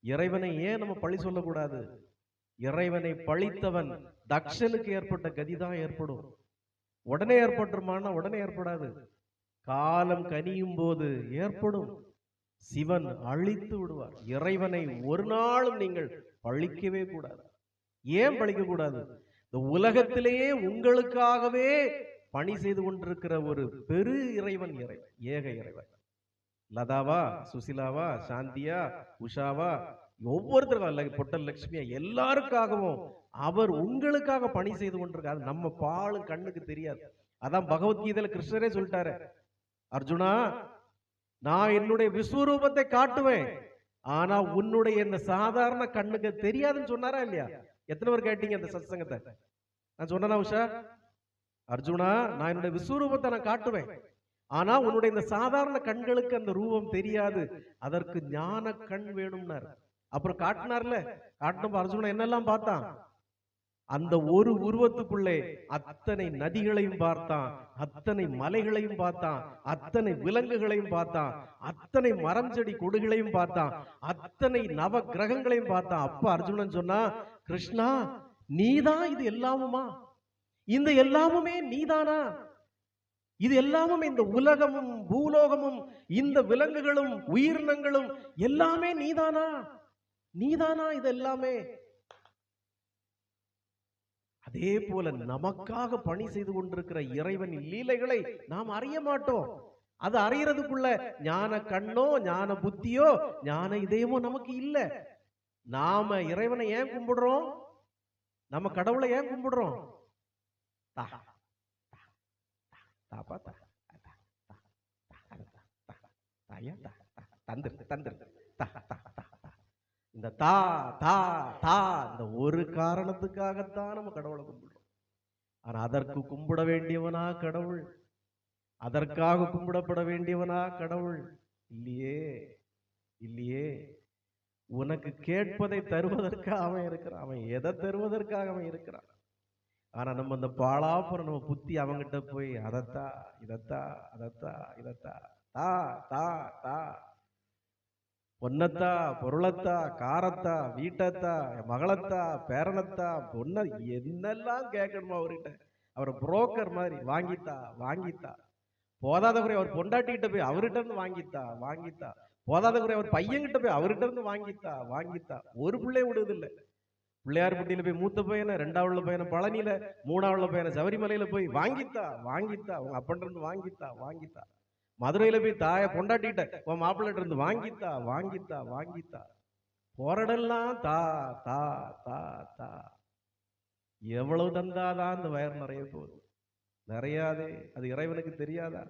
இறைவனை ஏன் நம்ம பழி சொல்லக்கூடாது? இறைவனை பழித்தவன் தக்ஷனுக்கு ஏற்பட்ட கதிதான் ஏற்படும். உடனே ஏற்பட்டுருமானா உடனே ஏற்படாது. காலம் கனியும் போது ஏற்படும். சிவன் அழித்து விடுவார். இறைவனை ஒரு நாளும் நீங்கள் பழிக்கவே கூடாது. ஏன் பழிக்க கூடாது இந்த உலகத்திலேயே உங்களுக்காகவே பணி செய்து கொண்டிருக்கிற ஒரு பெரு இறைவன் இறைவன் ஏக இறைவன். லதாவா சுசிலாவா சாந்தியா உஷாவா ஒவ்வொருத்தருக்கும் அல்ல பொட்டல் லட்சுமியா எல்லாருக்காகவும் அவர் உங்களுக்காக பணி செய்து கொண்டிருக்காரு. நம்ம பாலும் கண்ணுக்கு தெரியாது. அதான் பகவத்கீதையில கிருஷ்ணரே சொல்லிட்டாரு. அர்ஜுனா நான் என்னுடைய விஸ்வரூபத்தை காட்டுவேன். ஆனா உன்னுடைய இந்த சாதாரண கண்ணுக்கு தெரியாதுன்னு சொன்னாரா இல்லையா? எத்தனை பேர் கேட்டீங்க அந்த சத்சங்கத்தை? நான் சொன்னனா உஷா? அர்ஜுனா நான் என்னுடைய விஸ்வரூபத்தை நான் காட்டுவேன். ஆனா உன்னுடைய இந்த சாதாரண கண்களுக்கு அந்த ரூபம் தெரியாது. அதற்கு ஞான கண் வேணும்னார். அப்புறம் காட்டினார்ல காட்டினப்ப அர்ஜுனன் என்னெல்லாம் பார்த்தான்? அந்த ஒரு உருவத்துக்குள்ளே அத்தனை நதிகளையும் பார்த்தான். அத்தனை மலைகளையும் பார்த்தான். அத்தனை விலங்குகளையும் பார்த்தான். அத்தனை மரம் செடி கொடிகளையும் பார்த்தான். அத்தனை நவ கிரகங்களையும் பார்த்தான். அப்ப அர்ஜுனன் சொன்னா கிருஷ்ணா நீதான் இது எல்லாமுமா? இந்த எல்லாமுமே நீதானா? இது எல்லாமும் இந்த உலகமும் பூலோகமும் இந்த விலங்குகளும் உயிரினங்களும் எல்லாமே நீதானா? நீதானா இது எல்லாமே அதே போல நமக்காக பணி செய்து கொண்டிருக்கிற இறைவனின் லீலைகளை நாம் அறிய மாட்டோம். அது அறியறதுக்குள்ள ஞான கண்ணோ ஞான புத்தியோ ஞான இதயமோ நமக்கு இல்ல. நாம இறைவனை ஏன் கும்பிடுறோம்? நம்ம கடவுளை ஏன் கும்பிடுறோம்? தா, தாப்பா தா தாயா தா தந்துரு தந்துரு தா தா தா தா இந்த தா தா தா இந்த ஒரு காரணத்துக்காகத்தான் நம்ம கடவுளை கும்பிடுறோம். ஆனால் அதற்கு கும்பிட வேண்டியவனா கடவுள்? அதற்காக கும்பிடப்பட வேண்டியவனா கடவுள்? இல்லையே இல்லையே. உனக்கு கேட்பதை தருவதற்காக அவன் இருக்கிறான். அவன் எதை தருவதற்காக அவன் இருக்கிறான்? ஆனா நம்ம அந்த பாழாப்புறம் நம்ம புத்தி அவங்கிட்ட போய் அதத்தா இதத்தா அதத்தா இதத்தா தா தா தா. பொன்னத்தா பொருளத்தா காரத்தா வீட்டத்தா மகளத்தா பேரனத்தா பொண்ண என்னெல்லாம் கேட்கணுமா அவர்கிட்ட. அவர் புரோக்கர் மாதிரி வாங்கித்தா வாங்கித்தா. போதாத குறை அவர் பொண்டாட்டிக்கிட்ட போய் அவர்கிட்ட இருந்து வாங்கித்தா வாங்கித்தா. போதாத குறை அவர் பையன்கிட்ட போய் அவர்கிட்ட இருந்து வாங்கித்தா வாங்கித்தா. ஒரு பிள்ளை விடுவதில்லை. பிள்ளையார்பட்டியில போய் மூத்த பையனை ரெண்டாவது பையனை பழனியில மூணாவது பையனை சபரிமலையில போய் வாங்கித்தா வாங்கித்தா உங்க அப்பன்ட்ட இருந்து வாங்கித்தா வாங்கித்தா. மதுரையில போய் தாயை பொண்டாட்டிட்ட உன் மாப்பிள்ளைட்ட இருந்து வாங்கித்தா வாங்கித்தா வாங்கித்தா. போராடலாம் தா தா தா தா. எவ்வளவு தந்தாதான் அந்த வயர் நிறைய போகுது. நிறையாதே அது இறைவனுக்கு தெரியாதா?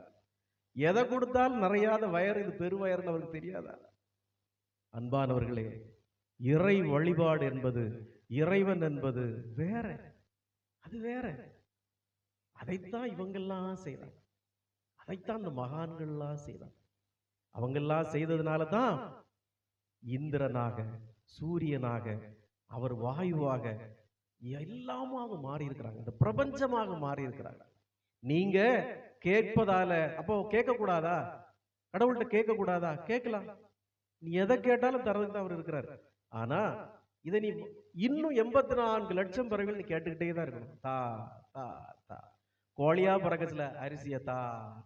எதை கொடுத்தாலும் நிறையாத வயர் இது பெருவயர்னு அவருக்கு தெரியாதா? அன்பானவர்களே இறை வழிபாடு என்பது இறைவன் என்பது வேற. அது வேற. அதைத்தான் இவங்கெல்லாம் செய்றாங்க அதைத்தான் இந்த மகான்கள்லாம் செய்றாங்க அவங்கெல்லாம் செய்ததுனால தான் இந்திரனாக சூரியனாக அவர் வாயுவாக எல்லாமாக மாறி இருக்கிறாங்க இந்த பிரபஞ்சமாக மாறி இருக்கிறாங்க நீங்க கேட்பதால அப்போ கேட்க கூடாதா கடவுள்கிட்ட கேட்க கூடாதா கேட்கலாம். நீ எதை கேட்டாலும் தரதுக்கு தான் அவர் இருக்கிறார். ஆனா இதை நீ இன்னும் எண்பத்தி நான்கு லட்சம் பிறகு நீ கேட்டுக்கிட்டே தான் இருக்கணும். தா தா தா. கோழியா பிறகுல அரிசிய தா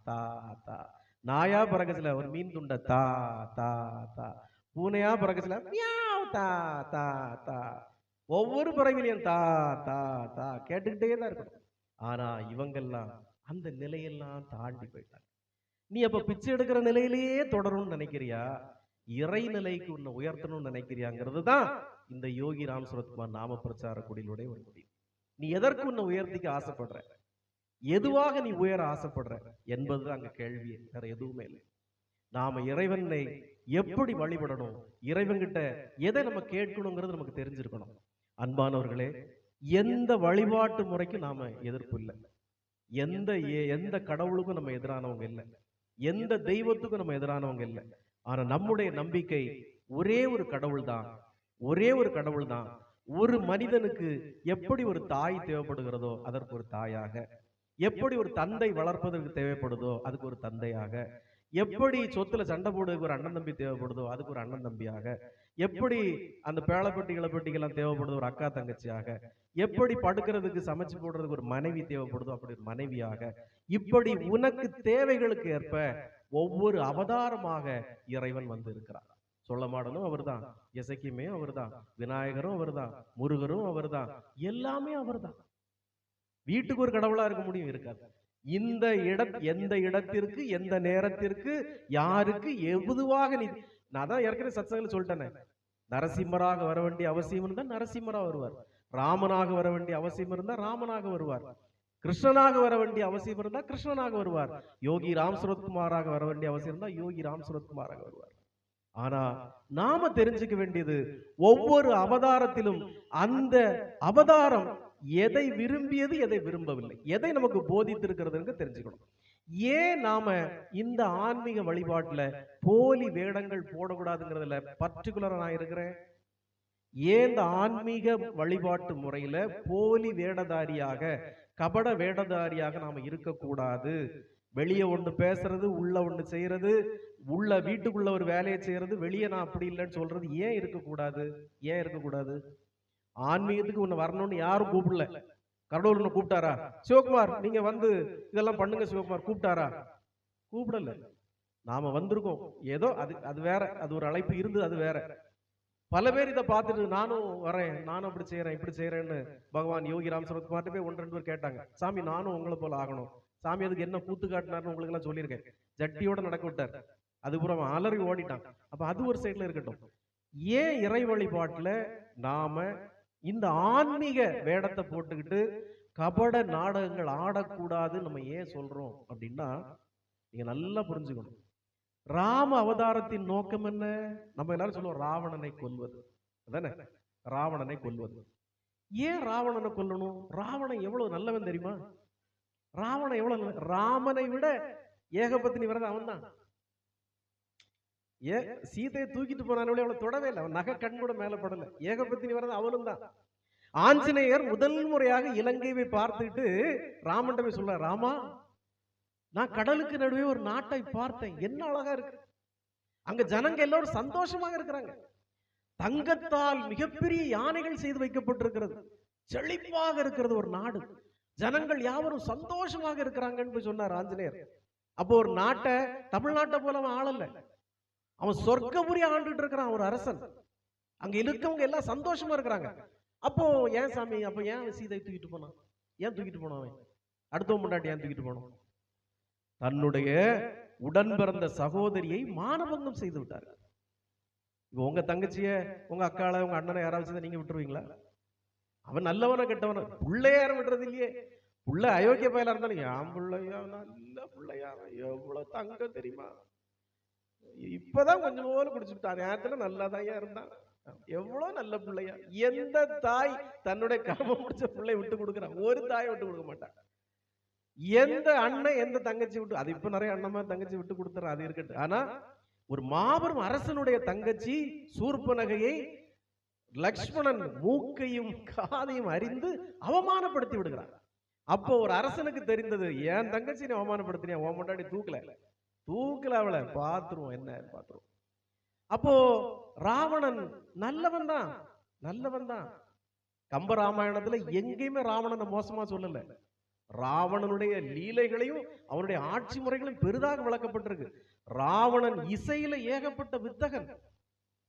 தா தா. நாயா பிறகுல ஒரு மீன் துண்ட தா தா தா. பூனையா பிறகுல மியாவ் தா தா தா. ஒவ்வொரு பிறவிலையும் தா தா தா கேட்டுக்கிட்டே தான் இருக்கணும். ஆனா இவங்கெல்லாம் அந்த நிலையெல்லாம் தாண்டி போயிட்டாங்க. நீ அப்ப பிச்சை எடுக்கிற நிலையிலேயே தொடரும்னு நினைக்கிறியா? இறை நிலைக்கு உன்னை உயர்த்தணும்னு நினைக்கிறியாங்கிறது தான் இந்த யோகி ராம் சுரத்குமார் நாம பிரச்சார குடியிலுடைய ஒரு முடிவு. நீ எதற்கு உன்னை உயர்த்திக்க ஆசைப்படுற? எதுவாக நீ உயர ஆசைப்படுற? என்பது அங்க கேள்வி. வேற எதுவுமே இல்லை. நாம இறைவனை எப்படி வழிபடணும்? இறைவன்கிட்ட எதை நம்ம கேட்கணுங்கிறது நமக்கு தெரிஞ்சிருக்கணும். அன்பானவர்களே எந்த வழிபாட்டு முறைக்கும் நாம எதிர்ப்பு இல்லை. எந்த எ- எந்த கடவுளுக்கும் நம்ம எதிரானவங்க இல்லை. எந்த தெய்வத்துக்கும் நம்ம எதிரானவங்க இல்லை. ஆனா நம்முடைய நம்பிக்கை ஒரே ஒரு கடவுள் தான் ஒரே ஒரு கடவுள் தான். ஒரு மனிதனுக்கு எப்படி ஒரு தாய் தேவைப்படுகிறதோ அதற்கு ஒரு தாயாக. எப்படி ஒரு தந்தை வளர்ப்பதற்கு தேவைப்படுதோ அதுக்கு ஒரு தந்தையாக. எப்படி சொத்துல சண்டை போடுறதுக்கு ஒரு அண்ணன் தம்பி தேவைப்படுதோ அதுக்கு ஒரு அண்ணன் தம்பியாக. எப்படி அந்த பேளப்பட்டிகளை பெட்டிகள்லாம் தேவைப்படுது ஒரு அக்கா தங்கச்சியாக. எப்படி படுக்கிறதுக்கு சமைச்சு போடுறதுக்கு ஒரு மனைவி தேவைப்படுதோ அப்படி ஒரு மனைவியாக. இப்படி உனக்கு தேவைகளுக்கு ஏற்ப ஒவ்வொரு அவதாரமாக இறைவன் வந்து இருக்கிறார். சொல்ல மாடனும் அவர்தான். இசைக்குமே அவர்தான். விநாயகரும் அவர்தான். முருகரும் அவர்தான். எல்லாமே அவர்தான். வீட்டுக்கு ஒரு கடவுளா இருக்க முடியும் இருக்காது. இந்த இட எந்த இடத்திற்கு எந்த நேரத்திற்கு யாருக்கு எதுவாக நீ நான் தான் ஏற்கனவே சத்சங்கத்தில் சொல்லிட்டேனே. நரசிம்மராக வர வேண்டிய அவசியம் இருந்தா நரசிம்மரா வருவார். ராமனாக வர வேண்டிய அவசியம் இருந்தா ராமனாக வருவார். கிருஷ்ணனாக வர வேண்டிய அவசியம் இருந்தா கிருஷ்ணனாக வருவார். யோகி ராம் சுரத்குமாராக வர வேண்டிய அவசியம் இருந்தா யோகி ராம் சுரத்குமாராக வருவார். ஆனா நாம தெரிஞ்சுக்க வேண்டியது ஒவ்வொரு அவதாரத்திலும் அந்த அவதாரம் எதை விரும்பியது எதை விரும்பவில்லை. எதை நமக்கு போதித்திருக்கிறதுன்னு தெரிஞ்சுக்கணும். ஏன் நாம இந்த ஆன்மீக வழிபாட்டுல போலி வேடங்கள் போடக்கூடாதுங்கிறதுல பர்டிகுலரா நான் இருக்கிறேன்? ஏன் இந்த ஆன்மீக வழிபாட்டு முறையில போலி வேடதாரியாக கபட வேடதாரியாக நாம இருக்கக்கூடாது? வெளியே ஒண்ணு பேசுறது உள்ள ஒண்ணு செய்யறது உள்ள வீட்டுக்குள்ள ஒரு வேலையை செய்யறது வெளியே நான் அப்படி இல்லைன்னு சொல்றது ஏன் இருக்கக்கூடாது ஏன் இருக்கக்கூடாது ஆன்மீகத்துக்கு உன்னை வரணும்னு யாரும் கூப்பிடல. கடவுள் கூப்பிட்டாரா? சிவகுமார் நீங்க வந்து இதெல்லாம் பண்ணுங்க சிவகுமார். கூப்பிட்டாரா? கூப்பிடல. நாம வந்திருக்கோம். ஏதோ அது அது வேற அது ஒரு அழைப்பு இருந்தது அது வேற. பல பேர் இதை பார்த்துட்டு நானும் வரேன் நானும் அப்படி செய்யறேன் இப்படி செய்யறேன்னு பகவான் யோகி ராம் சரத்குமார்ட்ட போய் ஒன்று ரெண்டு பேர் கேட்டாங்க. சாமி நானும் உங்களை போல ஆகணும். சாமி அதுக்கு என்ன கூத்து காட்டினார்னு உங்களுக்கு எல்லாம் சொல்லியிருக்கேன். ஜட்டியோட நடக்க விட்டார் அவன் அலறி ஓடிட்டான். அப்ப அது ஒரு சைடுல இருக்கட்டும். ஏன் இறை வழிபாட்டுல நாம இந்த ஆன்மீக வேடத்தை போட்டுக்கிட்டு கபட நாடகங்கள் ஆடக்கூடாது நம்ம ஏன் சொல்றோம் அப்படின்னா நீங்க நல்லா புரிஞ்சுக்கணும். ராம அவதாரத்தின் நோக்கம் என்ன? நம்ம எல்லாரும் சொல்லுவோம் ராவணனை கொல்வது. அதானே? ராவணனை கொல்வது. ஏன் ராவணனை கொல்லணும்? ராவணன் எவ்வளவு நல்லவன் தெரியுமா? ராவணன் எவ்வளவு நல்ல- ராமனை விட ஏகபத்தினி வரது அவன் தான் ஏ சீதையை தூக்கிட்டு போனானே அவளை தொடவே இல்லை. அவன் நகை கண் கூட மேல படல. ஏகபத்தினி வரது அவனும் தான். ஆஞ்சநேயர் முதல் முறையாக இலங்கையை பார்த்துட்டு ராமன் போய் சொல்ல ராமா நான் கடலுக்கு நடுவே ஒரு நாட்டை பார்த்தேன். என்ன அழகா இருக்கு. அங்க ஜனங்க எல்லாரும் சந்தோஷமாக இருக்கிறாங்க. தங்கத்தால் மிகப்பெரிய யானைகள் செய்து வைக்கப்பட்டிருக்கிறது. செழிப்பாக இருக்கிறது ஒரு நாடு. ஜனங்கள் யாவரும் சந்தோஷமாக இருக்கிறாங்கன்னு போய் சொன்னார் ஆஞ்சநேயர். அப்போ ஒரு நாட்டை தமிழ்நாட்டை போல அவன் ஆளல்ல அவன் சொர்க்கபுரி ஆண்டுட்டு இருக்கிறான் ஒரு அரசன். அங்க இருக்கவங்க எல்லாம் சந்தோஷமா இருக்கிறாங்க. அப்போ ஏன் சாமி அப்போ ஏன் அவன் சீதை தூக்கிட்டு போனான்? ஏன் தூக்கிட்டு போனான் அவன்? அடுத்தவன் முன்னாடி ஏன் தூக்கிட்டு போனான்? தன்னுடைய உடன் பிறந்த சகோதரியை மானபங்கம் செய்து விட்டார். இப்போ உங்க தங்கச்சிய உங்க அக்கால உங்க அண்ணனை யாராவது நீங்க விட்டுருவீங்களா? அவன் நல்லவன கெட்டவன? புள்ளைய யாரும் விடுறது இல்லையே புள்ள அயோக்கிய பயலா இருந்தாலும் என் பிள்ளையா நல்ல பிள்ளையா எவ்வளவு தங்கம் தெரியுமா? இப்பதான் கொஞ்சம் போல குடிச்சுட்டான் நேரத்துல நல்லாதான் இருந்தான். எவ்வளவு நல்ல பிள்ளையா? எந்த தாய் தன்னுடைய கர்மம் முடிச்ச பிள்ளை விட்டு கொடுக்குறான் ஒரு தாயை விட்டு கொடுக்க மாட்டான் எந்த அண்ணன் எந்த தங்கச்சி விட்டு அது இப்ப நிறைய அண்ணமா தங்கச்சி விட்டு கொடுத்துறான் அது இருக்கட்டும். ஆனா ஒரு மாபெரும் அரசனுடைய தங்கச்சி சூர்பனகையை லக்ஷ்மணன் மூக்கையும் காதையும் அறிந்து அவமானப்படுத்தி விடுகிறான். அப்போ ஒரு அரசனுக்கு தெரிந்தது என் தங்கச்சி நீ அவமானப்படுத்தினியா உன் முன்னாடி தூக்கல. தூக்கல அவளை பாத்துருவோம் என்ன பாத்துருவோம். அப்போ ராவணன் நல்லவன் தான் நல்லவன் தான். கம்ப ராமாயணத்துல எங்கேயுமே ராவணனை மோசமா சொல்லல. ராவணனுடைய லீலைகளையும் அவனுடைய ஆட்சி முறைகளையும் பெரிதாக விளக்கப்பட்டிருக்கு. ராவணன் இசையில ஏகப்பட்ட வித்தகன்.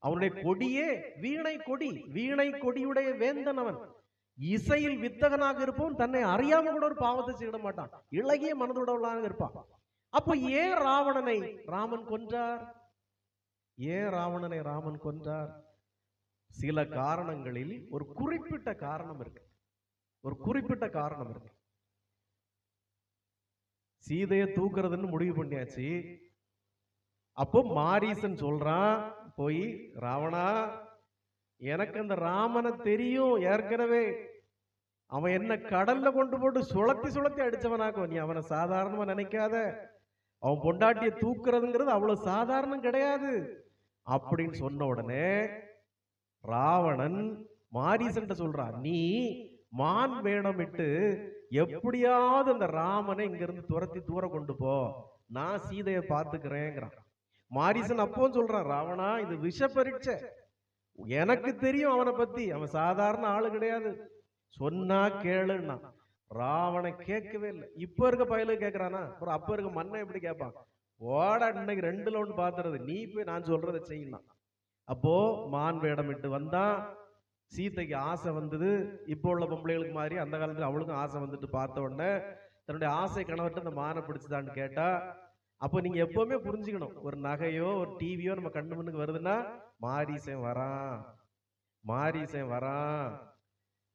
அவனுடைய கொடியே வீணை கொடி வீணை கொடியுடைய வேந்தன் அவன். இசையில் வித்தகனாக இருப்போம் தன்னை அறியாம கூட ஒரு பாவத்தை செய்ய மாட்டான். இளகிய மனதுடவளாக இருப்பான். அப்போ ஏன் ராவணனை ராமன் கொன்றார்? ஏன் ராவணனை ராமன் கொன்றார்? சில காரணங்களில் ஒரு குறிப்பிட்ட காரணம் இருக்கு. ஒரு குறிப்பிட்ட காரணம் இருக்கு. சீதையை தூக்குறதுன்னு முடிவு பண்ணியாச்சு. அப்போ மாரீசன் சொல்றான் போய் ராவணா எனக்கு அந்த ராமனை தெரியும் ஏற்கனவே. அவன் என்ன கடல்ல கொண்டு போட்டு சுழத்தி சுழத்தி அடிச்சவனாக்கும் நீ அவனை சாதாரணமா நினைக்காத. அவன் பொண்டாட்டிய தூக்குறதுங்கிறது அவ்வளவு சாதாரணம் கிடையாது. அப்படின்னு சொன்ன உடனே ராவணன் மாரீசன்ட்ட சொல்றான் நீ மான் வேடமிட்டு எப்படியாவது அந்த ராமனை இங்க இருந்து துரத்தி தூர கொண்டு போ. நான் சீதையை பார்த்துக்கிறேங்கிறான். மாரிசன் அப்பவும் சொல்றான் ராவணா இது விஷ பரீட்சை. எனக்கு தெரியும் அவனை பத்தி. அவன் சாதாரண ஆளு கிடையாது. சொன்னா கேளுன்னா. ராவணன் கேட்கவே இல்லை. இப்ப இருக்க பயலுக்கு கேட்கறானா அப்புறம் அப்ப இருக்க மண்ணை எப்படி கேட்பான்? ஓடா இன்னைக்கு ரெண்டுல ஒன்று பாத்துறது. நீ போய் நான் சொல்றதை செய்யலாம் அப்போ மான் வேடமிட்டு வந்தான். சீதைக்கு ஆசை வந்தது. இப்போ உள்ள பொம்பளைகளுக்கு மாதிரி அந்த காலத்துல அவளுக்கும் ஆசை வந்துட்டு பார்த்த உடனே தன்னுடைய ஆசை கணவர்கிட்ட அந்த மானை பிடிச்சதான்னு கேட்டா அப்போ நீங்க எப்பவுமே புரிஞ்சுக்கணும். ஒரு நகையோ ஒரு டிவியோ நம்ம கண்ணு முன்னுக்கு வருதுன்னா மாரீசன் வரான். மாரீசன் வரான்.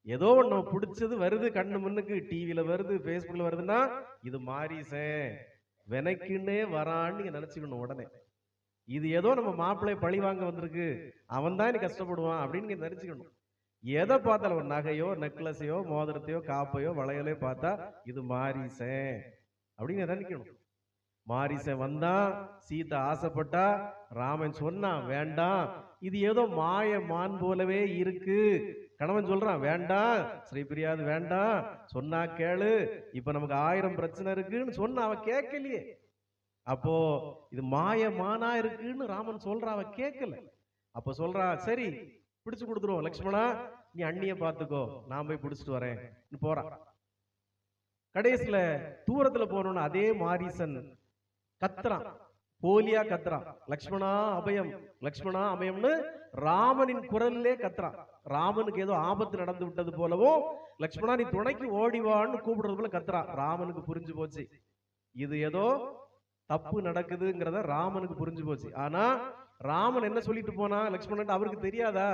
ஏதோ ஒண்ணு நம்ம பிடிச்சது வருது கண்ணு முன்னுக்கு டிவியில வருது ஃபேஸ்புக்ல வருதுன்னா இது மாரீசன் வினைக்குன்னே வரான்னு நீங்க நினைச்சுக்கணும் உடனே. இது ஏதோ நம்ம மாப்பிள்ளை பழி வாங்க வந்திருக்கு. அவன் தான் நீ கஷ்டப்படுவான் அப்படின்னு நீங்க நினைச்சுக்கணும். எதை பார்த்தாலும் ஒரு நகையோ நெக்லஸையோ மோதிரத்தையோ காப்பையோ வளையலையோ பார்த்தா இது மாரீசன் அப்படின்னு நினைக்கணும். மாரிசன் வந்தான் சீதா ஆசைப்பட்டா ராமன் சொன்னான் வேண்டாம் இது ஏதோ மாய மான் போலவே இருக்கு. கணவன் சொல்றான் வேண்டாம் ஸ்ரீபிரியாது வேண்டாம் சொன்னா கேளு இப்ப நமக்கு ஆயிரம் பிரச்சனை இருக்குன்னு சொன்னா அவ கேட்கலையே. அப்போ இது மாய மானா இருக்குன்னு ராமன் சொல்றா அவ கேட்கல. அப்ப சொல்றா சரி பிடிச்சு கொடுத்துருவோம் லக்ஷ்மணா நீ அண்ணிய பாத்துக்கோ நான் போய் பிடிச்சிட்டு வரேன். போறான் கடைசியில தூரத்துல போனோம்னு அதே மாரீசன் கத்துறான் போலியா கத்துறான் லக்ஷ்மணா அபயம். லக்ஷ்மணா அபயம்னு ராமனின் குரல்லே கத்துறான் ராமனுக்கு ஏதோ ஆபத்து நடந்து விட்டது போலவும் லக்ஷ்மணா நீ துணைக்கு ஓடிவான்னு கூப்பிடுறது போல கத்துறான் ராமனுக்கு புரிஞ்சு போச்சு. இது ஏதோ தப்பு நடக்குதுங்கிறத ராமனுக்கு புரிஞ்சு போச்சு. ஆனா ராமன் என்ன சொல்லிட்டு போனா? லக்ஷ்மணன் அவருக்கு தெரியாதா?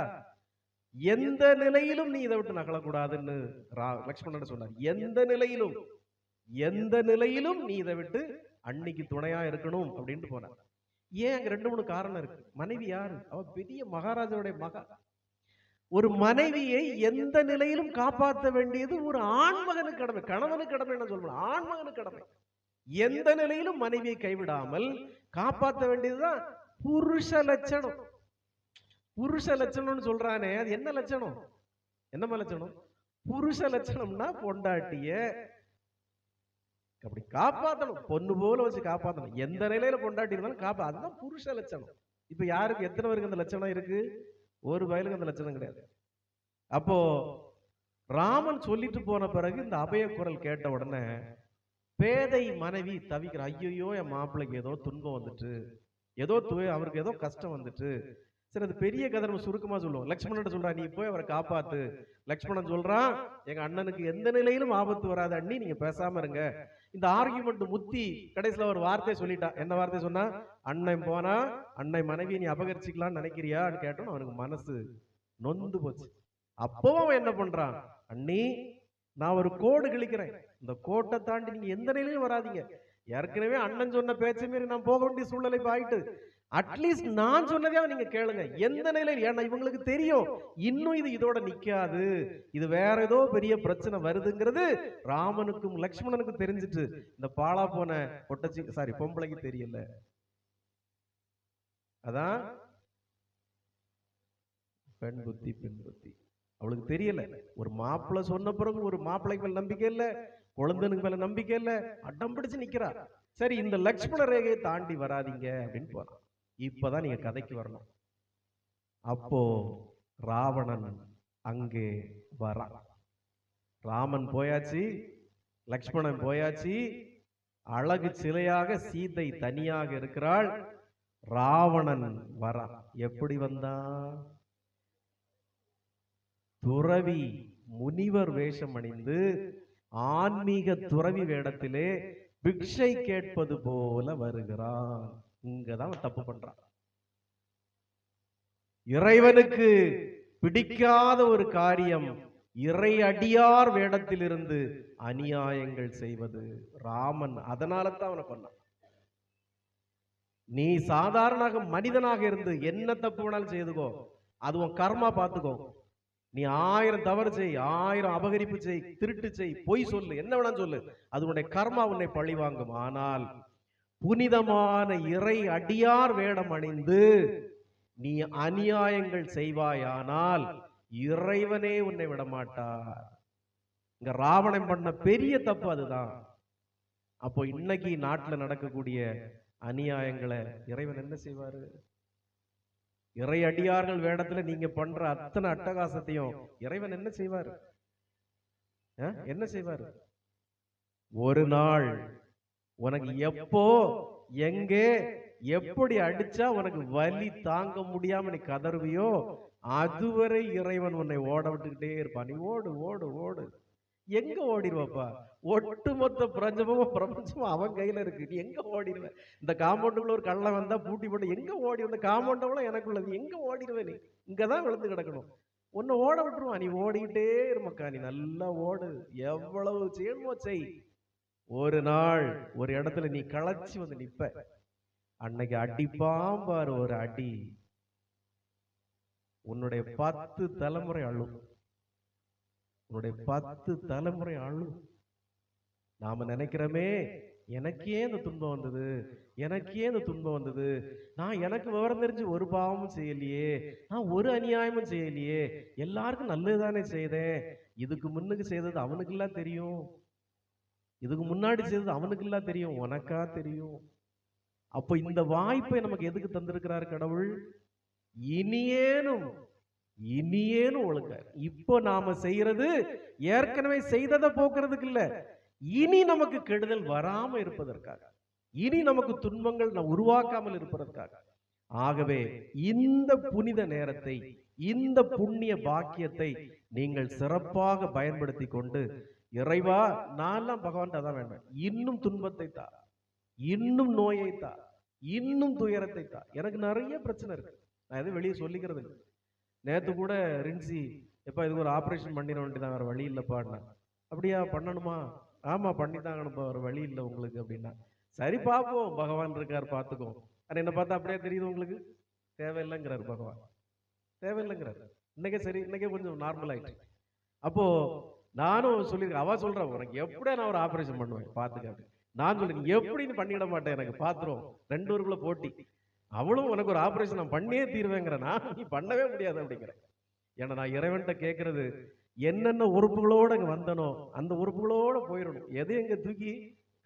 எந்த நிலையிலும் நீ இதை விட்டு நகலக்கூடாதுன்னு லக்ஷ்மணன் சொன்னார். எந்த நிலையிலும் எந்த நிலையிலும் நீ இதை விட்டு அன்னைக்கு துணையா இருக்கணும் அப்படின்ட்டு போனார் ஏன் அங்க ரெண்டு மூணு காரணம் இருக்கு? மனைவி யாரு? அவ பெரிய மகாராஜாவுடைய மகா. ஒரு மனைவியை எந்த நிலையிலும் காப்பாற்ற வேண்டியது ஒரு ஆண்மகனு கடமை கணவனு கடமை என்ன சொல்லணும் ஆண்மகனு கடமை. எந்த நிலையிலும் மனைவியை கைவிடாமல் காப்பாற்ற வேண்டியதுதான் புருஷ லட்சணம். புருஷ லட்சணம்னு சொல்றானே அது என்ன லட்சணம்? என்னம்மா லட்சணம்? புருஷ லட்சணம்னா பொண்டாட்டிய அப்படி காப்பாற்றணும் பொண்ணு போல வச்சு காப்பாத்தணும். எந்த நிலையில கொண்டாடி இருந்தாலும் காப்பா அதுதான் புருஷ லட்சணம். இப்ப யாருக்கு எத்தனை பேருக்கு அந்த லட்சணம் இருக்கு? ஒரு வயலுக்கு அந்த லட்சணம் கிடையாது. அப்போ ராமன் சொல்லிட்டு போன பிறகு இந்த அபய குரல் கேட்ட உடனே பேதை மனைவி தவிக்கிற ஐயோ என் மாப்பிள்ளைக்கு ஏதோ துன்பம் வந்துட்டு ஏதோ துவை அவருக்கு ஏதோ கஷ்டம் வந்துட்டு. சரி அது பெரிய கதை நம்ம சுருக்கமா சொல்லுவோம். லக்ஷ்மணன் சொல்றா நீ போய் அவரை காப்பாத்து. லக்ஷ்மணன் சொல்றான் எங்க அண்ணனுக்கு எந்த நிலையிலும் ஆபத்து வராது அண்ணி நீங்க பேசாம இருங்க. இந்த ஆர்கியூமெண்ட் முத்தி கடைசியில ஒரு வார்த்தையை சொல்லிட்டா. என்ன வார்த்தை சொன்னா? அண்ணன் போனா அன்னை மனைவி நீ அபகரிச்சுக்கலாம்னு நினைக்கிறியான்னு கேட்டோம் அவனுக்கு மனசு நொந்து போச்சு. அப்பவும் அவன் என்ன பண்றான்? அண்ணி நான் ஒரு கோடு கிழிக்கிறேன். இந்த கோட்டை தாண்டி நீங்க எந்த நிலையிலும் வராதீங்க. ஏற்கனவே அண்ணன் சொன்ன பேச்சு மீறி நான் போக வேண்டிய சூழ்நிலை இப்போ ஆயிட்டு. அட்லீஸ்ட் நான் சொன்னதையாவது நீங்க கேளுங்க. எந்த நிலையில்? ஏன்னா இவங்களுக்கு தெரியும். இன்னும் இது இதோட நிக்காது. இது வேற ஏதோ பெரிய பிரச்சனை வருதுங்கிறது ராமனுக்கும் லக்ஷ்மணனுக்கும் தெரிஞ்சிட்டு. இந்த பாழா போன பொட்டச்சி சாரி பொம்பளைக்கு தெரியல. அதான் பெண் புத்தி பெண் புத்தி. அவளுக்கு தெரியல. ஒரு மாப்பிள்ளை சொன்ன பிறகு ஒரு மாப்பிள்ளைக்கு மேல நம்பிக்கை இல்ல. குழந்தனுக்கு மேல நம்பிக்கை இல்ல. அடம் பிடிச்சு நிக்கிறா. சரி இந்த லக்ஷ்மண ரேகையை தாண்டி வராதீங்க அப்படின்னு போறான். இப்பதான் நீங்க கதைக்கு வரணும். அப்போ ராவணன் அங்கே வரான். ராமன் போயாச்சு லக்ஷ்மணன் போயாச்சு அழகு சிலையாக சீதை தனியாக இருக்கிறாள். ராவணன் வரான். எப்படி வந்தான்? துறவி முனிவர் வேஷம் அணிந்து ஆன்மீக துறவி வேடத்திலே பிக்ஷை கேட்பது போல வருகிறான். இங்கதான் தப்பு பண்றான். இறைவனுக்கு பிடிக்காத ஒரு காரியம் இறை அடியார் வேடத்திலிருந்து அநியாயங்கள் செய்வது. ராமன் அதனால தான் அவனை கொண்டான் நீ சாதாரண மனிதனாக இருந்து என்ன தப்பு வேணாலும் செய்துக்கோ அது உன் கர்மா பார்த்துக்கோ. நீ ஆயிரம் தவறு செய் ஆயிரம் அபகரிப்பு செய் திருட்டு செய் பொய் சொல்லு என்ன வேணாலும் சொல்லு. அது உன்னுடைய கர்மா உன்னை பழிவாங்கும். ஆனால் புனிதமான இறை அடியார் வேடம் அணிந்து நீ அநியாயங்கள் செய்வாயானால் இறைவனே உன்னை விடமாட்டார். இங்க ராவணன் பண்ண பெரிய தப்பு அதுதான். அப்போ இன்னைக்கு நாட்டுல நடக்கக்கூடிய அநியாயங்களை இறைவன் என்ன செய்வாரு? இறை அடியார்கள் வேடத்துல நீங்க பண்ற அத்தனை அட்டகாசத்தையும் இறைவன் என்ன செய்வாரு? என்ன செய்வாரு? ஒரு நாள் உனக்கு எப்போ எங்கே எப்படி அடிச்சா உனக்கு வலி தாங்க முடியாம நீ கதறுவியோ அதுவரை இறைவன் உன்னை ஓட விட்டுக்கிட்டே இருப்பான். நீ ஓடு ஓடு ஓடு. எங்க ஓடிடுவாப்பா? ஒட்டுமொத்த பிரபஞ்சமும் பிரபஞ்சமும் அவன் கையில இருக்கு. நீ எங்க ஓடிடுவ? இந்த காம்பவுண்டுக்குள்ள ஒரு கள்ளம் வந்தா பூட்டி போட்டு எங்க ஓடி இந்த காம்பவுண்டவுல எனக்குள்ள நீ எங்க ஓடிடுவ நீ? இங்கதான் விழுந்து கிடக்கணும். உன்னை ஓட விட்டுருவான். நீ ஓடிக்கிட்டே இருமக்கா. நீ நல்லா ஓடு. எவ்வளவு செய்யணுமோ செய். ஒரு நாள் ஒரு இடத்துல நீ களைச்சி வந்து நிப்ப. அன்னைக்கு அடிப்பான் பாரு ஒரு அடி. உன்னுடைய பத்து தலைமுறை அழும். உன்னுடைய பத்து தலைமுறை அழும். நாம நினைக்கிறோமே எனக்கே இந்த துன்பம் வந்தது. எனக்கே இந்த துன்பம் வந்தது. நான் எனக்கு விவரம் தெரிஞ்சு ஒரு பாவமும் செய்யலையே. நான் ஒரு அநியாயமும் செய்யலையே. எல்லாருக்கும் நல்லதுதானே செய்தேன். இதுக்கு முன்னுக்கு செய்தது அவனுக்கெல்லாம் தெரியும். இதுக்கு முன்னாடி செய்தது அவனுக்கெல்லாம் தெரியும் உனக்கா தெரியும். அப்போ இந்த வாய்ப்பை நமக்கு எதுக்கு தந்திருக்கிறார் கடவுள்? இனியேனும் இனியேனும் ஒழுங்க. இப்போ நாம செய்யறது ஏற்கனவே செய்ததை போக்குறதுக்கு இல்ல. இனி நமக்கு கெடுதல் வராம இருப்பதற்காக. இனி நமக்கு துன்பங்கள் நாம் உருவாக்காமல் இருப்பதற்காக. ஆகவே இந்த புனித நேரத்தை இந்த புண்ணிய பாக்கியத்தை நீங்கள் சிறப்பாக பயன்படுத்தி கொண்டு இறைவா நான்லாம் பகவான் தான் வேண்டேன் இன்னும் துன்பத்தை தா. இன்னும் நோயை தா. இன்னும் துயரத்தை தா. எனக்கு நிறைய பிரச்சனை இருக்கு. நான் எதுவும் வெளியே சொல்லிக்கிறது இல்லை. நேற்று கூட ரின்சி எப்போ இதுக்கு ஒரு ஆப்ரேஷன் பண்ணிட வேண்டியதான் வேறு வழி இல்லைப்பான்னா அப்படியா பண்ணணுமா? ஆமா பண்ணித்தாங்கணுப்பா வேறு வழி இல்லை உங்களுக்கு அப்படின்னா. சரி பார்ப்போம் பகவான் இருக்கார் பார்த்துக்கோ ஆனால் என்ன பார்த்தா அப்படியே தெரியுது உங்களுக்கு? தேவையில்லைங்கிறார் பகவான். தேவையில்லைங்கிறார். இன்னைக்கே சரி இன்னைக்கே கொஞ்சம் நார்மல் ஆயிட்டு. அப்போது நானும் சொல்லியிருக்கேன். அவள் சொல்றேன் உனக்கு எப்படியா நான் ஒரு ஆபரேஷன் பண்ணுவேன்? பார்த்துக்க நான் சொல்றேன் எப்படின்னு பண்ணிட மாட்டேன் எனக்கு பாத்துரும் ரெண்டு ஊருக்குள்ள போட்டி. அவளும் உனக்கு ஒரு ஆபரேஷன் நான் பண்ணியே தீருவேங்கிற நான் நீ பண்ணவே முடியாது அப்படிங்கிற ஏன்னா நான் இறைவன்கிட்ட கேட்கறது என்னென்ன உறுப்புகளோட இங்க வந்தனோ அந்த உறுப்புகளோட போயிடணும். எதையும் இங்க தூக்கி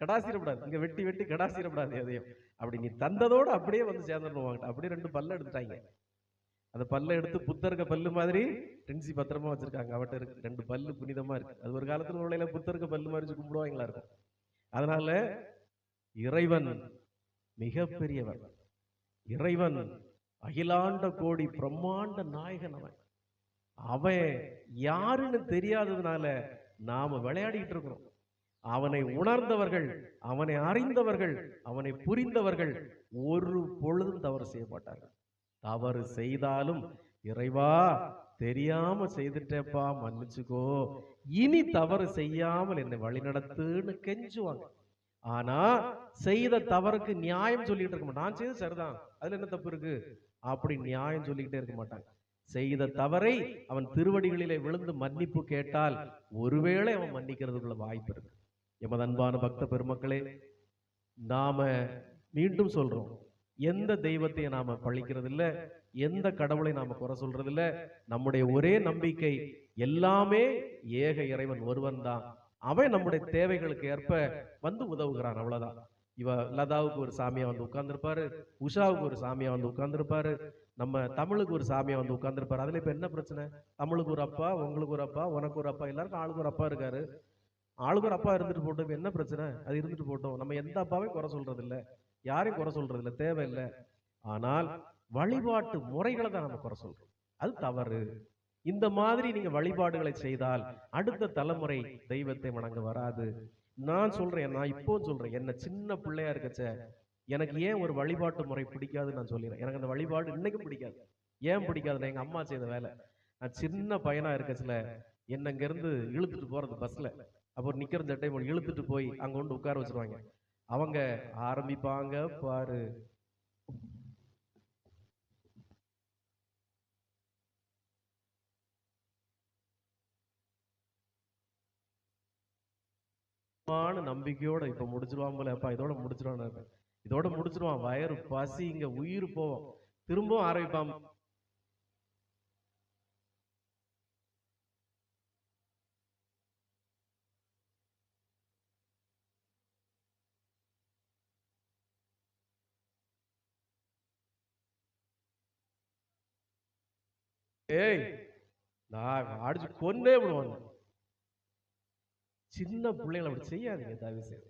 கடாசிடக்கூடாது இங்க வெட்டி வெட்டி கடாசிடக்கூடாது எதையும். அப்படி நீ தந்ததோட அப்படியே வந்து சேர்ந்துடணும் வாங்கிட்ட அப்படியே ரெண்டு பல்ல எடுத்துட்டாங்க. அந்த பல்லை எடுத்து புத்தருக்க பல்லு மாதிரி டென்சி பத்திரமா வச்சிருக்காங்க. அவட்ட இருக்கு. ரெண்டு பல்லு புனிதமா இருக்கு. அது ஒரு காலத்துல உள்ள புத்தருக்க பல்லு மாதிரி வச்சு கும்பிடுவாங்களா இருக்கும். அதனால இறைவன் மிகப்பெரியவர். இறைவன் அகிலாண்ட கோடி பிரம்மாண்ட நாயகன் அவன். அவன் யாருன்னு தெரியாததுனால நாம விளையாடிட்டு இருக்கிறோம். அவனை உணர்ந்தவர்கள் அவனை அறிந்தவர்கள் அவனை புரிந்தவர்கள் ஒரு பொழுதும் தவறு செய்ய மாட்டார்கள் தவறு செய்தாலும் இறைவா தெரியாம செய்துட்டேப்பா மன்னிச்சுக்கோ. இனி தவறு செய்யாமல் என்னை வழிநடத்துன்னு கெஞ்சுவாங்க. ஆனா செய்த தவறுக்கு நியாயம் சொல்லிட்டு இருக்க மாட்டான் நான் செய்தது சரிதான். அதுல என்ன தப்பு இருக்கு? அப்படி நியாயம் சொல்லிக்கிட்டே இருக்க மாட்டாங்க. செய்த தவறை அவன் திருவடிகளிலே விழுந்து மன்னிப்பு கேட்டால் ஒருவேளை அவன் மன்னிக்கிறதுக்குள்ள வாய்ப்பு இருக்கு. எமது அன்பான பக்த பெருமக்களே நாம மீண்டும் சொல்றோம். எந்த தெய்வத்தையும் நாம பழிக்கிறது இல்ல எந்த கடவுளை நாம குறை சொல்றது இல்ல நம்முடைய ஒரே நம்பிக்கை எல்லாமே ஏக இறைவன் ஒருவன் தான். அவன் நம்முடைய தேவைகளுக்கு ஏற்ப வந்து உதவுகிறான் அவ்வளவுதான். இவ லதாவுக்கு ஒரு சாமியா வந்து உட்கார்ந்திருப்பாரு உஷாவுக்கு ஒரு சாமியா வந்து உட்கார்ந்திருப்பாரு நம்ம தமிழுக்கு ஒரு சாமியா வந்து உட்கார்ந்திருப்பாரு. அதுல இப்ப என்ன பிரச்சனை? தமிழுக்கு ஒரு அப்பா உங்களுக்கு ஒரு அப்பா உனக்கு ஒரு அப்பா எல்லாருக்கும் ஆளுக்கு ஒரு அப்பா இருக்காரு. ஆளுக்கு ஒரு அப்பா இருந்துட்டு போட்டோம் என்ன பிரச்சனை? அது இருந்துட்டு போட்டோம். நம்ம எந்த அப்பாவையும் குறை சொல்றது இல்ல யாரையும் குறை சொல்றது இல்ல தேவையில்லை. ஆனால் வழிபாட்டு முறைகளை தான் நம்ம குறை சொல்றோம். அது தவறு. இந்த மாதிரி நீங்க வழிபாடுகளை செய்தால் அடுத்த தலைமுறை தெய்வத்தை வணங்க வராது. நான் சொல்றேன் நான் இப்போ சொல்றேன். என்ன சின்ன பிள்ளையா இருக்கச்ச எனக்கு ஏன் ஒரு வழிபாட்டு முறை பிடிக்காதுன்னு நான் சொல்லிடுறேன். எனக்கு அந்த வழிபாடு இன்னைக்கும் பிடிக்காது. ஏன் பிடிக்காதுன்னா எங்க அம்மா செய்த வேலை. நான் சின்ன பையனா இருக்கச்சுல என்ன இருந்து இழுத்துட்டு போறது பஸ்ல அப்போ நிக்கிற சட்டை இழுத்துட்டு போய் அங்க கொண்டு உட்கார வச்சிருவாங்க. அவங்க ஆரம்பிப்பாங்க பாரு. நம்பிக்கையோட இப்ப முடிச்சிருவான் போல. அப்பா இதோட முடிச்சிருவான் இதோட முடிச்சிருவான். வயிறு பசி இங்க உயிர் போவோம் திரும்பவும் ஆரம்பிப்பான். ஏய் நான் அடிச்சு கொன்னே விடுவாங்க சின்ன பிள்ளைகளை அப்படி செய்யாதீங்க தயவு செய்து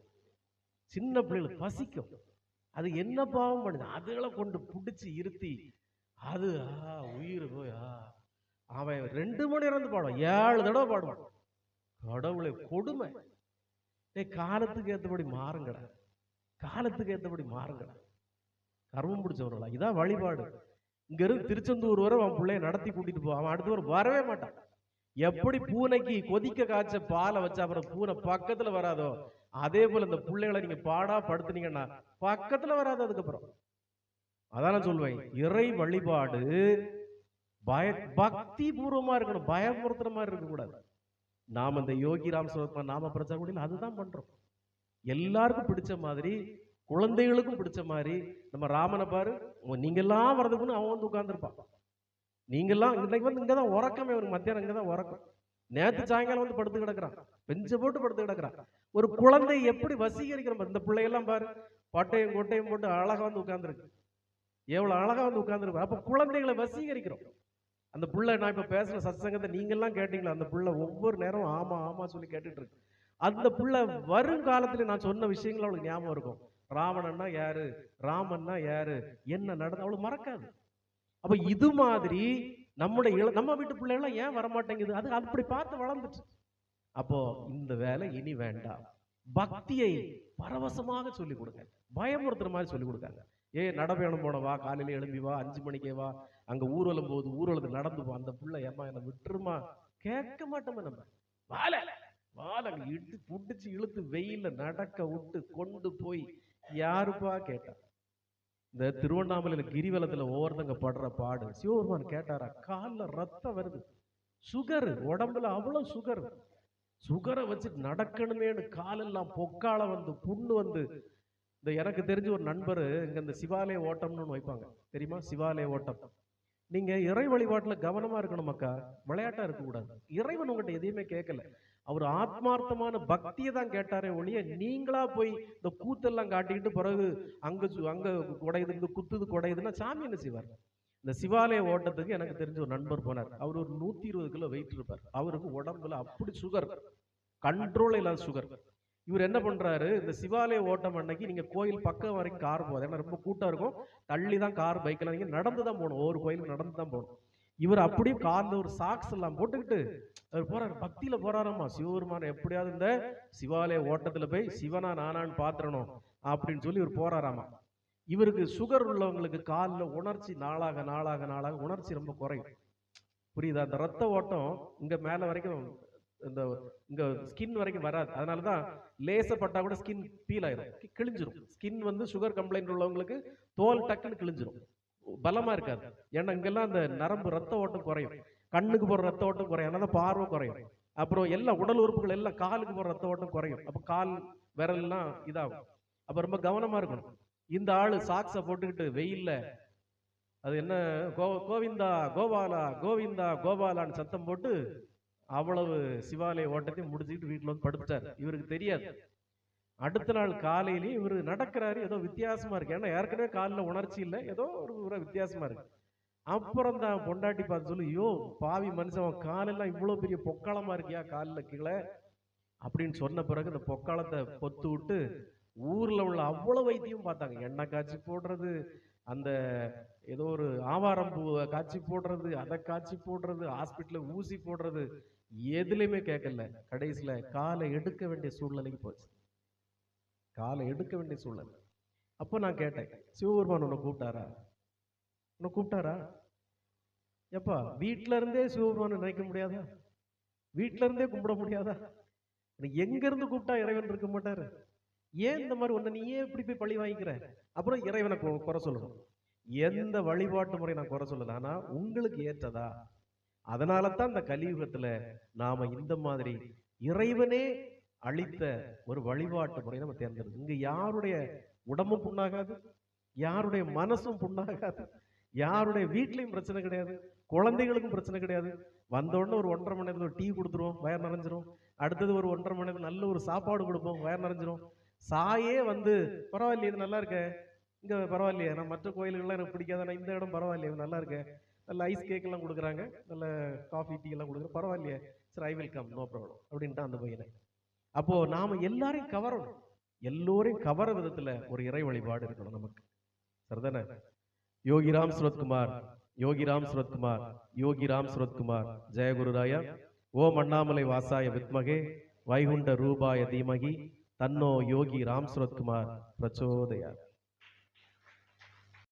சின்ன பிள்ளைகளுக்கு பசிக்கும். அது என்ன பாவம் பண்ணுது? அதுகளை கொண்டு பிடிச்சி இருத்தி அது ஆ உயிர் போய் ஆ. அவன் ரெண்டு மணி நேரம் வந்து பாடுவான். ஏழு தடவை பாடுவான். கடவுளை கொடுமை. டேய் காலத்துக்கு ஏத்தபடி மாறுங்கடா. காலத்துக்கு ஏத்தபடி மாறுங்கடா. கர்மம் பிடிச்சவர்களா? இதான் வழிபாடு. இங்க இருந்து திருச்செந்தூர் வரை அவன் பிள்ளைய நடத்தி கூட்டிட்டு போவான். அவன் அடுத்த வாரம் வரவே மாட்டான். எப்படி பூனைக்கு கொதிக்க காய்ச்ச பாலை வச்சா அப்புறம் பூனை பக்கத்துல வராதோ அதே போல இந்த பிள்ளைகளை நீங்க பாடா படுத்துனீங்கன்னா பக்கத்துல வராது அதுக்கப்புறம். அதான் நான் சொல்லுவேன் இறை வழிபாடு பய பக்தி பூர்வமா இருக்கணும் பயமுறுத்துற மாதிரி இருக்க கூடாது நாம இந்த யோகி ராம் நாம நாம கூட அதுதான் பண்றோம். எல்லாருக்கும் பிடிச்ச மாதிரி குழந்தைகளுக்கும் பிடிச்ச மாதிரி நம்ம ராமனை பாரு உன் நீங்கெல்லாம் வர்றதுக்குன்னு அவன் வந்து உட்காந்துருப்பான் நீங்கெல்லாம் இன்னைக்கு வந்து இங்கே தான் உறக்கமே அவனுக்கு மத்தியானம் இங்கே தான் உறக்கம். நேற்று சாயங்காலம் வந்து படுத்து கிடக்குறான். பெஞ்ச போட்டு படுத்து கிடக்குறான். ஒரு குழந்தை எப்படி வசீகரிக்கிறோம் இந்த பிள்ளையெல்லாம் பாரு பட்டையும் கொட்டையும் போட்டு அழகா வந்து உட்காந்துருக்கு எவ்வளவு அழகா வந்து உட்கார்ந்துருக்கு அப்ப குழந்தைகளை வசீகரிக்கிறோம். அந்த புள்ள நான் இப்ப பேசுற சத்சங்கத்தை நீங்கெல்லாம் கேட்டீங்களா? அந்த புள்ள ஒவ்வொரு நேரம் ஆமா ஆமா சொல்லி கேட்டுட்டு இருக்கு. அந்த புள்ள வருங்காலத்துல நான் சொன்ன விஷயங்கள் அவளுக்கு ஞாபகம் இருக்கும். ராவணன்னா யாரு? ராமன்னா யாரு? என்ன நடந்து அவளுக்கு மறக்காது. அப்ப இது மாதிரி நம்முடைய இள- நம்ம வீட்டு பிள்ளைகள்லாம் ஏன் வரமாட்டேங்குது? அது அப்படி பார்த்து வளர்ந்துச்சு. அப்போ இந்த வேலை இனி வேண்டாம். பக்தியை பரவசமாக சொல்லி கொடுங்க. பயமுறுத்துற மாதிரி சொல்லி கொடுக்காங்க ஏ நடப்பயணம் போன வா காலையில எழும்பி வா அஞ்சு மணிக்கே வா. அங்க ஊர்வலம் போகுது ஊர்வலத்துக்கு நடந்து போ அந்த புள்ள ஏமா என்ன விட்டுருமா? கேட்க மாட்டோமே நம்ம. வாழ வாழ இழுத்து புடிச்சு இழுத்து வெயில்ல நடக்க விட்டு கொண்டு போய் யாருப்பா கேட்டா? இந்த திருவண்ணாமலையில கிரிவலத்துல ஒவ்வொருத்தங்க படுற பாடு. சிவபெருமான் கேட்டாரா கால்ல ரத்தம் வருது. சுகர் உடம்புல அவ்வளவு சுகர். சுகரை வச்சு நடக்கணுமேனு காலெல்லாம் பொக்கால வந்து புண்ணு வந்து இந்த எனக்கு தெரிஞ்ச ஒரு நண்பர் இங்க இந்த சிவாலய ஓட்டம்னு ஒன்று வைப்பாங்க. தெரியுமா? சிவாலய ஓட்டம். நீங்க இறை வழிபாட்டுல கவனமா இருக்கணும் மக்கா. விளையாட்டா இருக்கக்கூடாது. இறைவன் உங்ககிட்ட எதையுமே கேட்கல அவர் ஆத்மார்த்தமான பக்தியை தான் கேட்டாரே ஒழிய நீங்களா போய் இந்த கூத்தெல்லாம் காட்டிக்கிட்டு பிறகு அங்க சு- அங்க குடையுது இங்க குத்துது குடையுதுன்னா சாமி என்ன செய்வார்? இந்த சிவாலய ஓட்டத்துக்கு எனக்கு தெரிஞ்ச ஒரு நண்பர் போனார். அவர் ஒரு நூத்தி இருபது கிலோ வெயிட் இருப்பார். அவருக்கு உடம்புல அப்படி சுகர் கண்ட்ரோல் இல்லாத சுகர் இவர் என்ன பண்றாரு? இந்த சிவாலய ஓட்டம் அன்னைக்கு நீங்க கோயில் பக்கம் வரைக்கும் கார் போகுது. ஏன்னா ரொம்ப கூட்டம் இருக்கும். தள்ளி தான் கார் பைக்ல நீங்க நடந்து தான் போகணும். ஒவ்வொரு கோயிலுக்கு நடந்து தான் போகணும். இவர் அப்படியே கார்ல ஒரு சாக்ஸ் எல்லாம் போட்டுக்கிட்டு அவர் போறாரு. பக்தியில போறாராமா? சிவபெருமான எப்படியாவது இந்த சிவாலய ஓட்டத்துல போய் சிவனா நானான்னு பாத்துறணும் அப்படின்னு சொல்லி இவர் போறாராமா? இவருக்கு சுகர் உள்ளவங்களுக்கு காலில் உணர்ச்சி நாளாக நாளாக நாளாக உணர்ச்சி ரொம்ப குறையும். புரியுதா? அந்த ரத்த ஓட்டம் இங்க மேல வரைக்கும் இந்த இங்க ஸ்கின் வரைக்கும் வராது. அதனால தான் லேசப்பட்டா கூட ஸ்கின் பீல் ஆயிரும். கிழிஞ்சிரும். ஸ்கின் வந்து சுகர் கம்ப்ளைண்ட் உள்ளவங்களுக்கு தோல் டக்குன்னு கிழிஞ்சிரும். பலமா இருக்காது. ஏன்னா இங்கெல்லாம் அந்த நரம்பு ரத்த ஓட்டம் குறையும். கண்ணுக்கு போற ரத்த ஓட்டம் குறையும். அதனால பார்வை குறையும். அப்புறம் எல்லா உடல் உறுப்புகள் எல்லாம் காலுக்கு போற ரத்த ஓட்டம் குறையும். அப்ப கால் விரல்லாம் இதாகும். அப்ப ரொம்ப கவனமா இருக்கணும். இந்த ஆள் சாக்ஸை போட்டுக்கிட்டு வெயில்ல அது என்ன கோ கோவிந்தா கோபாலா கோவிந்தா கோபாலான்னு சத்தம் போட்டு அவ்வளவு சிவாலய ஓட்டத்தையும் முடிச்சுக்கிட்டு வீட்டில் வந்து படுத்துட்டார். இவருக்கு தெரியாது. அடுத்த நாள் காலையிலேயே இவர் நடக்கிறாரு. ஏதோ வித்தியாசமா இருக்கு. ஏன்னா ஏற்கனவே காலில் உணர்ச்சி இல்லை. ஏதோ ஒரு வித்தியாசமா இருக்கு. அப்புறம் தான் பொண்டாட்டி பார்த்து சொல்லி ஐயோ பாவி மனுஷன் அவன் காலெல்லாம் இவ்வளோ பெரிய பொக்காளமா இருக்கியா? காலில் கீழே? அப்படின்னு சொன்ன பிறகு இந்த பொக்காளத்தை பொத்து விட்டு ஊர்ல உள்ள அவ்வளவு வைத்தியம் பார்த்தாங்க. எண்ணெய் காய்ச்சி போடுறது அந்த ஏதோ ஒரு ஆவாரம் பூவை காய்ச்சி போடுறது அதை காய்ச்சி போடுறது ஹாஸ்பிட்டல்ல ஊசி போடுறது எதுலையுமே கேட்கல. கடைசியில் காலை எடுக்க வேண்டிய சூழ்நிலைக்கு போச்சு. காலை எடுக்க வேண்டிய சூழ்நிலை. அப்போ நான் கேட்டேன் சிவபெருமான் உன்னை கூப்பிட்டாரா? உன்னை கூப்பிட்டாரா? எப்பா வீட்ல இருந்தே சிவபெருமானை நினைக்க முடியாதா? வீட்ல இருந்தே கும்பிட முடியாதா? எங்கேருந்து கூப்பிட்டா இறைவன் இருக்க மாட்டாரு? ஏன் இந்த மாதிரி உன்னை ஏன் இப்படி போய் பழி வாங்கிக்கிற? அப்புறம் இறைவனை குறை சொல்லணும். எந்த வழிபாட்டு முறை நான் குறை சொல்லல. ஆனால் உங்களுக்கு ஏற்றதா? அதனால தான் இந்த கலியுகத்துல நாம இந்த மாதிரி இறைவனே அளித்த ஒரு வழிபாட்டு முறையை நம்ம தேர்ந்தெடுக்கணும் இங்க யாருடைய உடம்பும் புண்ணாகாது யாருடைய மனசும் புண்ணாகாது யாருடைய வீட்லையும் பிரச்சனை கிடையாது குழந்தைகளுக்கும் பிரச்சனை கிடையாது. வந்தோடனே ஒரு ஒன்றரை மணி நேரத்தில் ஒரு டீ கொடுத்துருவோம் வயர் நிறைஞ்சிரும். அடுத்தது ஒரு ஒன்றரை மணி நேரம் நல்ல ஒரு சாப்பாடு கொடுப்போம் வயர் நிறைஞ்சிரும். சாயே வந்து பரவாயில்லையே இது நல்லா இருக்க. இங்க பரவாயில்லையே நான் மற்ற கோயில்கள்லாம் எனக்கு பிடிக்காது ஆனால் இந்த இடம் பரவாயில்லையே இது நல்லா இருக்கேன் நல்ல ஐஸ் கேக் எல்லாம் கொடுக்குறாங்க. நல்ல காஃபி டீ எல்லாம் கொடுக்குற பரவாயில்லையே. சரி ஐ வெல்கம் நோ ப்ராப்ளம் அப்படின்ட்டு அந்த பையனை. அப்போ நாம எல்லாரையும் கவரணும். எல்லோரையும் கவர விதத்துல ஒரு இறை வழிபாடு இருக்கணும் நமக்கு. சரிதானே? யோகிராம் சுரத்குமார் யோகிராம் சுரத்குமார் யோகிராம் சுரத்குமார். ஜெயகுருராயா ஓம் அண்ணாமலை வாசாய வித்மகே. வைகுண்ட ரூபாய தீமகி. தன்னோ யோகி ராம் சுரத்குமார். பிரச்சோதயா